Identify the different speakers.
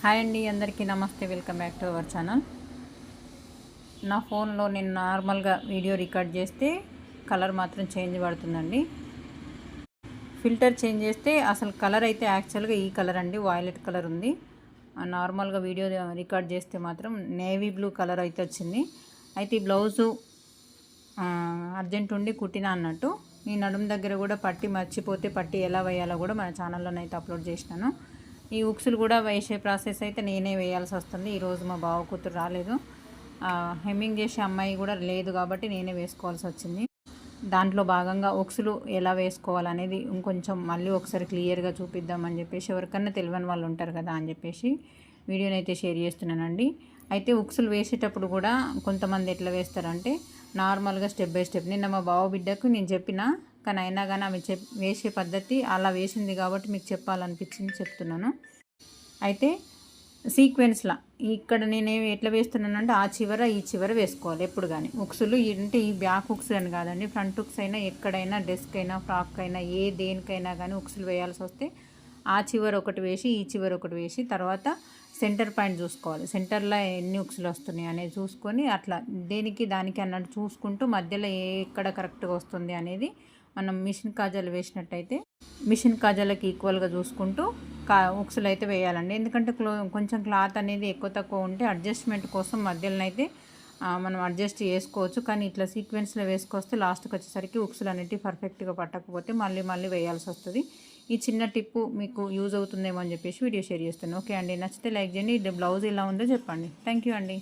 Speaker 1: Hi అండి అందరికీ నమస్తే welcome back to our channel. నా ఫోన్లో నేను నార్మల్గా వీడియో రికార్డ్ చేస్తే కలర్ మాత్రం చేంజ్ పడుతుందండి. ఫిల్టర్ చేంజ్ చేస్తే అసలు కలర్ అయితే యాక్చువల్గా ఈ కలర్ అండి వాయిలెట్ కలర్ ఉంది. నార్మల్గా వీడియో రికార్డ్ చేస్తే మాత్రం నేవీ బ్లూ కలర్ అయితే వచ్చింది. అయితే ఈ బ్లౌజు అర్జెంట్ ఉండి కుట్టినా అన్నట్టు ఈ నడుము దగ్గర కూడా పట్టి మర్చిపోతే పట్టి ఎలా వేయాలో కూడా మన ఛానల్లోనైతే అప్లోడ్ చేసినాను. ఈ ఉక్సులు కూడా వేసే ప్రాసెస్ అయితే నేనే వేయాల్సి వస్తుంది. ఈరోజు మా బావ కూతురు రాలేదు. హెమ్మింగ్ చేసే అమ్మాయి కూడా లేదు కాబట్టి నేనే వేసుకోవాల్సి వచ్చింది. దాంట్లో భాగంగా ఉక్సులు ఎలా వేసుకోవాలనేది ఇంకొంచెం మళ్ళీ ఒకసారి క్లియర్గా చూపిద్దామని చెప్పేసి ఎవరికన్నా తెలియని వాళ్ళు ఉంటారు కదా అని చెప్పేసి వీడియోని అయితే షేర్ చేస్తున్నానండి. అయితే ఉక్సులు వేసేటప్పుడు కూడా కొంతమంది ఎట్లా వేస్తారంటే నార్మల్గా స్టెప్ బై స్టెప్. నిన్న మా బావ బిడ్డకు నేను చెప్పిన కానీ అయినా కానీ ఆమె చెప్ వేసే పద్ధతి అలా వేసింది కాబట్టి మీకు చెప్పాలనిపించింది చెప్తున్నాను. అయితే సీక్వెన్స్లా ఇక్కడ నేను ఎట్లా వేస్తున్నానంటే ఆ చివర ఈ చివర వేసుకోవాలి ఎప్పుడు కానీ ఉక్సులు అంటే ఈ బ్యాక్ ఉక్స్ అని కాదండి. ఫ్రంట్ ఉక్స్ అయినా ఎక్కడైనా డెస్క్ అయినా ఫ్రాక్ అయినా ఏ దేనికైనా కానీ ఉక్సులు వేయాల్సి వస్తే ఆ చివర ఒకటి వేసి ఈ చివర ఒకటి వేసి తర్వాత సెంటర్ పాయింట్ చూసుకోవాలి. సెంటర్లో ఎన్ని ఉక్సులు వస్తున్నాయి అనేది చూసుకొని అట్లా దేనికి దానికి అన్నట్టు చూసుకుంటూ మధ్యలో ఏ ఎక్కడ కరెక్ట్గా వస్తుంది అనేది మనం మిషన్ కాజాలు వేసినట్టయితే మిషన్ కాజాలకు ఈక్వల్గా చూసుకుంటూ కా ఉక్సులు అయితే వేయాలండి. ఎందుకంటే క్లో కొంచెం క్లాత్ అనేది ఎక్కువ తక్కువ ఉంటే అడ్జస్ట్మెంట్ కోసం మధ్యలో అయితే మనం అడ్జస్ట్ చేసుకోవచ్చు. కానీ ఇట్లా సీక్వెన్స్లో వేసుకొస్తే లాస్ట్కి వచ్చేసరికి ఉక్సులు అనేవి పర్ఫెక్ట్గా పట్టకపోతే మళ్ళీ మళ్ళీ వేయాల్సి వస్తుంది. ఈ చిన్న టిప్పు మీకు యూజ్ అవుతుందేమో అని చెప్పేసి వీడియో షేర్ చేస్తాను ఓకే అండి. నచ్చితే లైక్ చేయండి. బ్లౌజ్ ఎలా ఉందో చెప్పండి. థ్యాంక్ యూ అండి.